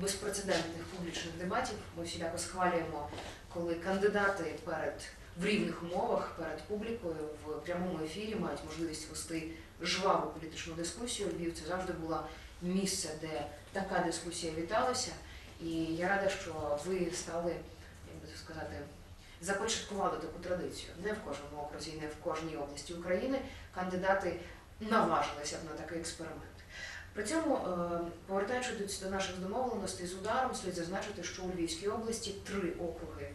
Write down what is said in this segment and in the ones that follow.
безпрецедентних публічних дебатів. Ми всіляко схвалюємо, коли кандидати перед в рівних умовах перед публікою в прямому ефірі мають можливість вести жваву політичну дискусію. Львів це завжди було місце, де така дискусія віталася. І я рада, що ви стали, як би сказати, започаткували таку традицію. Не в кожному окрузі, не в кожній області України кандидати наважилися б на такий експеримент. При цьому, е, повертаючись до наших домовленостей з ударом, слід зазначити, що у Львівській області три округи.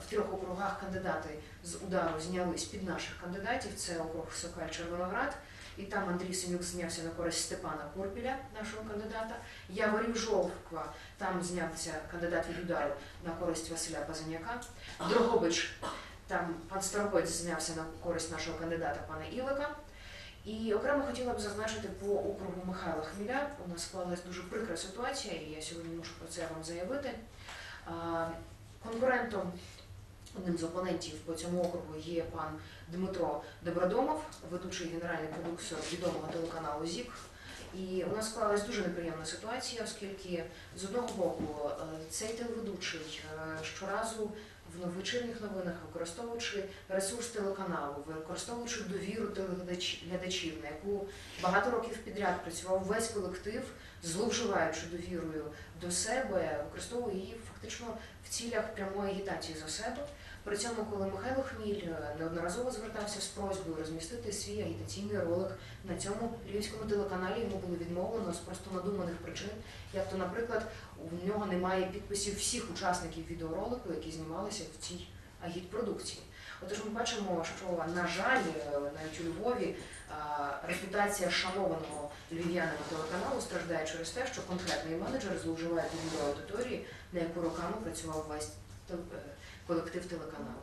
В трьох округах кандидати з удару знялись під наших кандидатів. Це округ Сокаль Червоноград, і там Андрій Синюк знявся на користь Степана Курпіля, нашого кандидата. Яворів Жовква, там знявся кандидат від удару на користь Василя Пазаняка. Дрогобич, там пан Старобець знявся на користь нашого кандидата пана Ілика. І окремо хотіла б зазначити по округу Михайла Хміля. У нас склалась дуже прикра ситуація, і я сьогодні мушу про це вам заявити. Конкурентом, одним з опонентів по цьому округу є пан Дмитро Добродомов, ведучий генеральний продюсер відомого телеканалу ЗІК. І у нас склалась дуже неприємна ситуація, оскільки з одного боку е, цей телеведучий е, щоразу в вечірніх новинах, використовуючи ресурс телеканалу, використовуючи довіру телеглядачів, на яку багато років підряд працював весь колектив, зловживаючи довірою до себе, використовує її фактично в цілях прямої агітації за себе. При цьому, коли Михайло Хміль е, неодноразово звертався з просьбою розмістити свій агітаційний ролик на цьому львівському телеканалі, йому було відмовлено з просто надуманих причин, як то, наприклад, у нього немає підписів всіх учасників відеоролику, які знімалися в цій агітпродукції. Отож, ми бачимо, що на жаль, е, навіть у Львові репутація шанованого львів'янина телеканалу страждає через те, що конкретний менеджер зловживає довірою аудиторії, на яку роками працював весь е, колектив телеканалу.